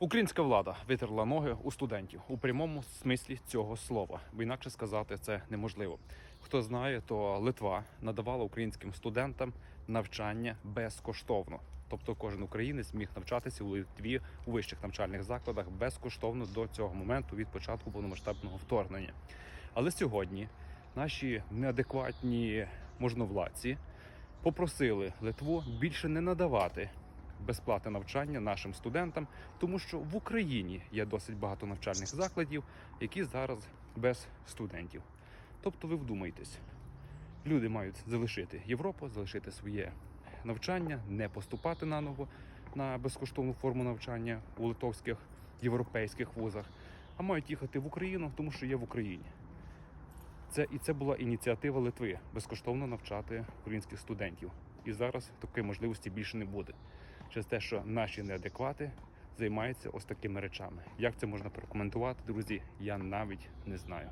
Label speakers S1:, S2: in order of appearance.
S1: Українська влада витерла ноги у студентів у прямому смислі цього слова, бо інакше сказати це неможливо. Хто знає, то Литва надавала українським студентам навчання безкоштовно. Тобто кожен українець міг навчатися у Литві у вищих навчальних закладах безкоштовно до цього моменту від початку повномасштабного вторгнення. Але сьогодні наші неадекватні можновладці попросили Литву більше не надавати безплатне навчання нашим студентам, тому що в Україні є досить багато навчальних закладів, які зараз без студентів. Тобто, ви вдумайтесь, люди мають залишити Європу, залишити своє навчання, не поступати наново на безкоштовну форму навчання у литовських європейських вузах, а мають їхати в Україну, тому що є в Україні. Це і це була ініціатива Литви безкоштовно навчати українських студентів. І зараз такої можливості більше не буде. Через те, що наші неадеквати займаються ось такими речами. Як це можна прокоментувати, друзі? Я навіть не знаю.